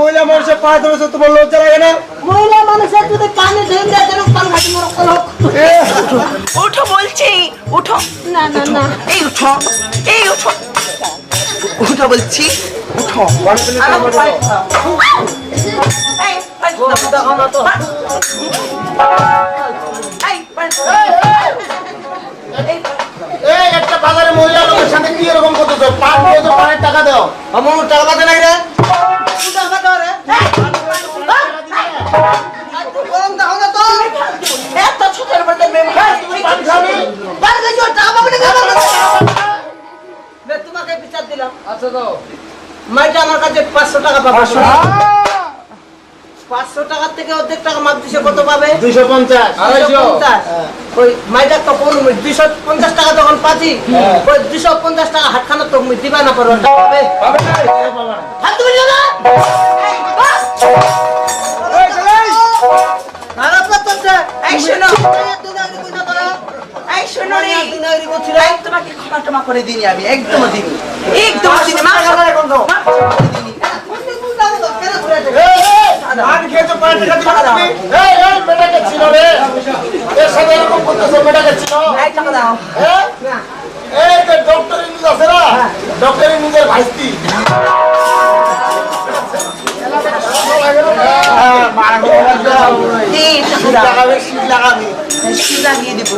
মহিলা মানুষের পা ধরেছে তোমার লজ্জা লাগে না? মহিলা মানুষের যদি কানে ঢেম দেয় যেন কান ঘাটি মরক করক এ, উঠো বলছি উঠো। না না না। এই উঠো এই উঠো। উঠো বলছি। উঠো চলো, এই, একটা বাজারে মহিলা লোকের সাথে কি এরকম করতেছো? পান দিয়ে তো পানের টাকা দাও। আমার টাকা পাতে নাই রে। এত ছোটের মধ্যে মেয়ে তুমি পান খাবি তোমাকে বিচার দিলাম। আচ্ছা দাও মাইটা আমার কাছে পাঁচশো টাকা পাবে। থেকে অর্ধেক টাকা মাপ দিছে কত পাবে? দুইশো পঞ্চাশ। দুইশো পঞ্চাশ। ওই মাইটা তো মিনিট পঞ্চাশ টাকা যখন পাচ্ছি ওই দুইশো পঞ্চাশ টাকা হাতখানা তো দিবা না পারো পাবে। না এই শোনো। এই শোনো রে। তোমাকে ক্ষমা টমা করে দিনি আমি একদম দিনি একদম দিনি মা ছিল রে। এর সাথে এরকম করতেছো মেয়েটাকে ছিল। এই টাকা দাও। হ্যাঁ? এই লাগিয়ে দেবো।